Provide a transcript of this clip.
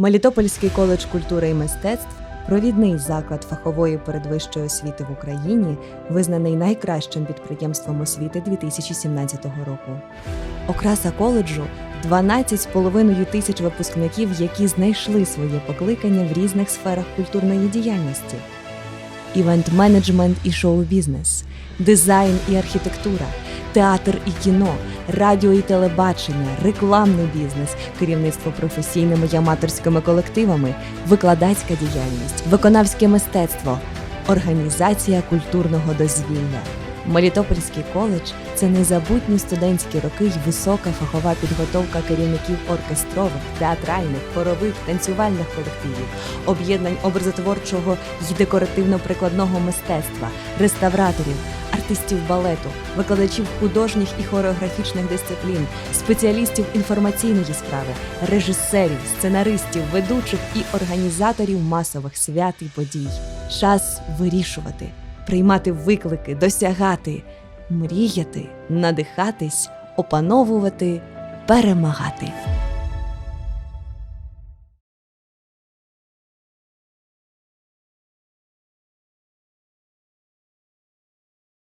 Мелітопольський коледж культури і мистецтв провідний заклад фахової передвищої освіти в Україні, визнаний найкращим підприємством освіти 2017 року. Окраса коледжу 12,5 тисяч випускників, які знайшли своє покликання в різних сферах культурної діяльності: івент-менеджмент і шоу-бізнес, дизайн і архітектура, театр і кіно, радіо і телебачення, рекламний бізнес, керівництво професійними і аматорськими колективами, викладацька діяльність, виконавське мистецтво, організація культурного дозвілля. Мелітопольський коледж це незабутні студентські роки й висока фахова підготовка керівників оркестрових, театральних, хорових, танцювальних колективів, об'єднань образотворчого й декоративно-прикладного мистецтва, реставраторів, артистів балету, викладачів художніх і хореографічних дисциплін, спеціалістів інформаційної справи, режисерів, сценаристів, ведучих і організаторів масових свят і подій. Час вирішувати, приймати виклики, досягати, мріяти, надихатись, опановувати, перемагати.